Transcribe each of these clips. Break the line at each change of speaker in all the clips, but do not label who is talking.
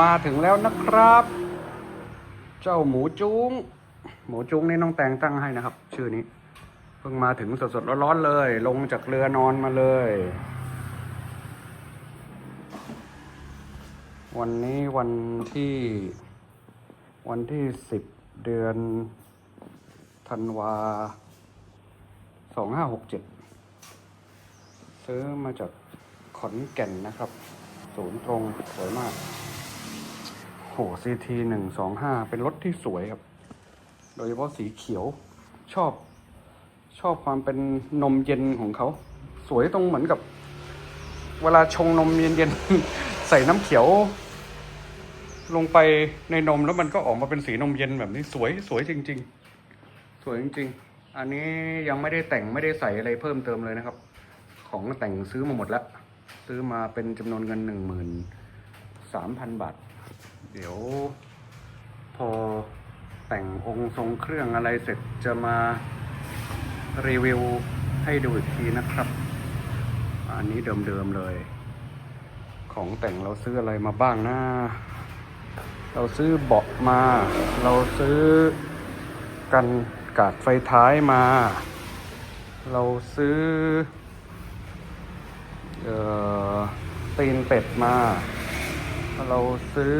มาถึงแล้วนะครับ เจ้าหมูจุ้ง หมูจุ้งนี่น้องแตงตั้งให้นะครับ ชื่อนี้ เพิ่งมาถึงสดๆร้อนๆเลย ลงจากเรือนอนมาเลย วันนี้วันที่ วันที่สิบเดือนธันวาสองห้าหกเจ็ดซื้อมาจากขอนแก่นนะครับ ศูนย์ตรงสวยมาก หซีทีหนึ่งสองห้าเป็นรถที่สวยครับ โดยเฉพาะสีเขียวชอบ ชอบความเป็นนมเย็นของเขา สวยตรงเหมือนกับ เวลาชงนมเย็นๆ ใส่น้ำเขียว ลงไปในนมแล้วมันก็ออกมาเป็นสีนมเย็นแบบนี้สวยสวยจริง ๆ สวยจริง ๆ อันนี้ยังไม่ได้แต่งไม่ได้ใส่อะไรเพิ่มเติมเลยนะครับ ของแต่งซื้อมาหมดแล้ว ซื้อมาเป็นจำนวนเงินหนึ่งหมื่นสามพันบาท เดี๋ยว พอแต่งองค์ทรงเครื่องอะไรเสร็จจะมารีวิวให้ดูอีกทีนะครับ อันนี้เดิมๆเลย ของแต่งเราซื้ออะไรมาบ้างนะ เราซื้อเบาะมา เราซื้อกันกาดไฟท้ายมา เราซื้อออตีนเป็ดมา เราซื้อ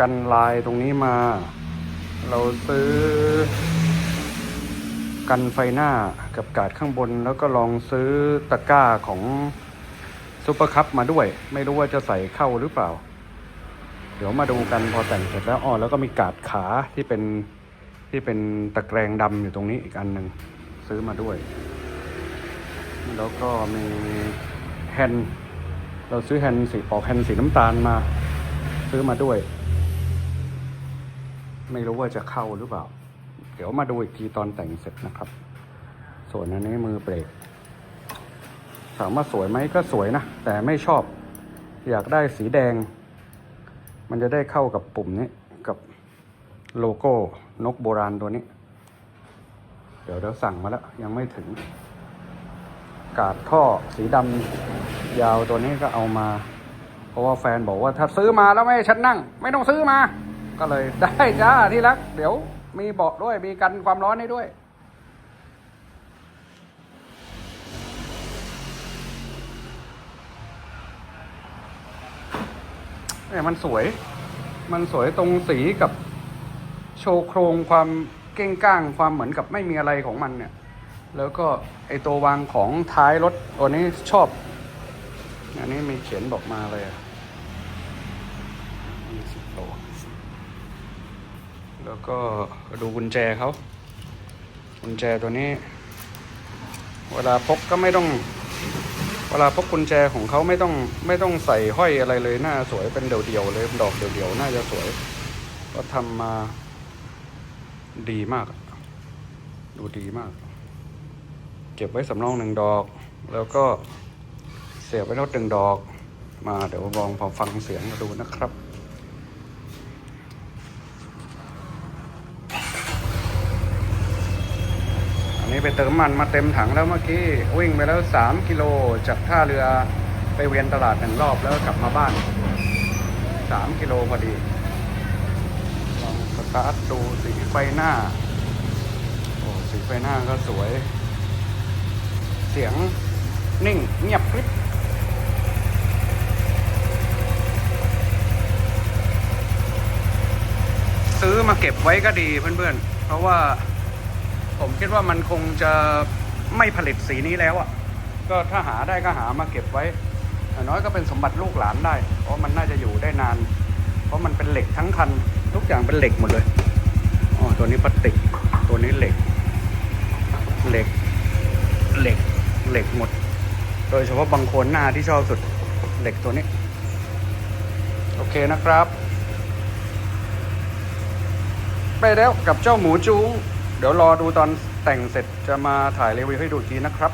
กันลายตรงนี้มา เราซื้อ กันไฟหน้ากับกาดข้างบน แล้วก็ลองซื้อตะกร้าของซุปเปอร์คัพมาด้วย ไม่รู้ว่าจะใส่เข้าหรือเปล่า เดี๋ยวมาดูกันพอแต่งเสร็จแล้วอ๋อแล้วก็มีกาดขาที่เป็นที่เป็นตะแกรงดำอยู่ตรงนี้อีกอันหนึ่งซื้อมาด้วย แล้วก็มีแฮนด์ เราซื้อแฮนสีปอกแฮนสีน้ำตาลมา ซื้อมาด้วย ไม่รู้ว่าจะเข้าหรือเปล่า เดี๋ยวมาดูอีกทีตอนแต่งเสร็จนะครับ ส่วนอันนี้มือเบรกถามว่าสวยไหมก็สวยนะ แต่ไม่ชอบ อยากได้สีแดง มันจะได้เข้ากับปุ่มนี้ กับโลโก้นกโบราณตัวนี้ เดี๋ยวเดี๋ยวสั่งมาแล้ว ยังไม่ถึง กาดท่อสีดำ ยาวตัวนี้ก็เอามา เพราะว่าแฟนบอกว่าถ้าซื้อมาแล้วไม่ให้ฉันนั่ง ไม่ต้องซื้อมา ก็เลยได้จ้าที่รัก เดี๋ยวมีเบาะด้วยมีกันความร้อนให้ด้วย เนี่ยมันสวย มันสวยตรงสีกับโชว์โครงความเก้งก้างความเหมือนกับไม่มีอะไรของมันเนี่ย แล้วก็ไอตัววางของท้ายรถตัวนี้ชอบ อันนี้มีเขียนบอกมาเลยอะ20โลแล้วก็ดูกุญแจเขากุญแจตัวนี้ เวลาพกก็ไม่ต้อง เวลาพกกุญแจของเขาไม่ต้องไม่ต้องใส่ห้อยอะไรเลยหน้าสวยเป็นเดี่ยวๆเลยดอกเดี่ยวๆน่าจะสวย ก็ทำมาดีมาก ดูดีมาก เก็บไว้สำรองหนึ่งดอก แล้วก็ เสียบไว้รถหนึ่งดอก มาเดี๋ยวลองพอฟังเสียงมาดูนะครับอันนี้ไปเติมมันมาเต็มถังแล้วเมื่อกี้วิ่งไปแล้ว 3 กิโลจากท่าเรือไปเวียนตลาดหนึ่งรอบแล้วกลับมาบ้าน 3 กิโลพอดีลองสตาร์ทดูสีไฟหน้า โอ้สีไฟหน้าก็สวย เสียงนิ่งเงียบกริบ มาเก็บไว้ก็ดีเพื่อนๆ เพราะว่าผมคิดว่ามันคงจะไม่ผลิตสีนี้แล้วอะ่ะ ก็ถ้าหาได้ก็หามาเก็บไว้น้อยก็เป็นสมบัติลูกหลานได้ เพราะมันน่าจะอยู่ได้นาน เพราะมันเป็นเหล็กทั้งคัน ทุกอย่างเป็นเหล็กหมดเลยอ๋อตัวนี้พลาสติก ตัวนี้เหล็ก เหล็ก เหล็ก เหล็กหมด โดยเฉพาะบางคนหน้าที่ชอบสุด เหล็กตัวนี้ โอเคนะครับ ไปแล้วกับเจ้าหมูจุ้งเดี๋ยวรอดูตอนแต่งเสร็จจะมาถ่ายรีวิวให้ดูทีนะครับ